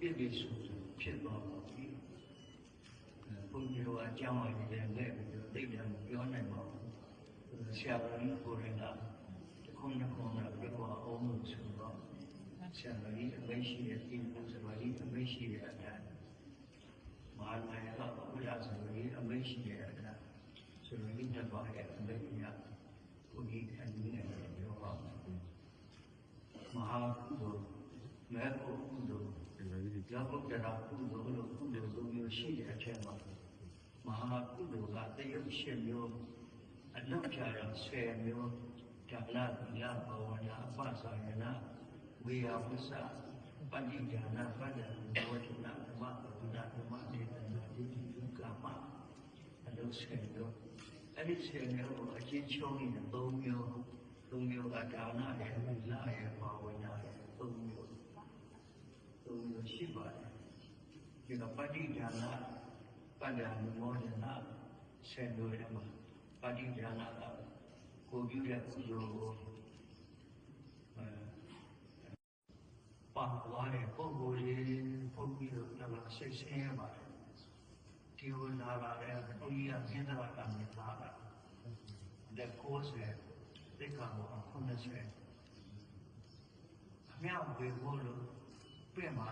ပြည့်ပြည့်စုံစုံဖြစ်သွားပါပြီဘုန်းကြီးတို့အကြောင်းအရာတွေနဲ့သိတယ်မပြောနိုင်ပါဘူးဆရာတော်ကြီးကိုယ်တိုင်ကတခုနှစ်ခုနဲ့ပြောအောင်လို့ဆိုတော့ဆရာတော်ကြီးအမိတ်ရှိတဲ့ဒီဘုရားကြီးအမိတ်ရှိတဲ့အတိုင်းမဟာနာယကဘုရားဆိုရင်အမိတ်ရှိတဲ့အတိုင်းဆိုရင်ဒီတစ်ပါးရဲ့အမိတ်ကြီးကဘုန်းကြီးအနည်းနဲ့ပြောပါမယ်မဟာဘု မဲကိုကုသိုလ်ယောဂုတ္တရာကုသိုလ်လို့ကုသိုလ်သုံးမျိုးရှိတဲ့အထက်မှာမဟာကုသိုလ်ကတရုပ်ရှင်မျိုးအနုကြရဆယ်မျိုးဒါနသီလဘာဝနာအပသယနာဝေယဝစ္စပဋိဒါနပဒ္ဒဘောဓနာဓမ္မဗုဒ္ဓဓမ္မဒေသနာဒီဒီကမ္မအလုံးဆယ်မျိုးအဲ့ဒီဆယ်မျိုးကိုအချင်းချုံးနေတဲ့သုံးမျိုးသုံးမျိုးကဒါနရဲ့လာရဲ့ဘာဝနာရဲ့သုံးမျိုး သုံးမျိုး ရှိပါတယ်ဒီကပဋိဒါနပဒံမောဒနာဆယ်မျိုးရမှာပဋိဒါနကကိုပြုတဲ့ကုသိုလ်ကိုအဲပါသွားတဲ့ပုဂ္ဂိုလ်ကြီးပုဂ္ဂိုလ်တို့လည်းစိတ်ဆင်းရဲပါတယ်ဒီဝနာလာတဲ့ဘုရားမြင်တာကမြင်တာတဲ့ကိုယ်စေသိက္ခာမော90အမြောက်ဝေဖို့လို့ပြင်ပါ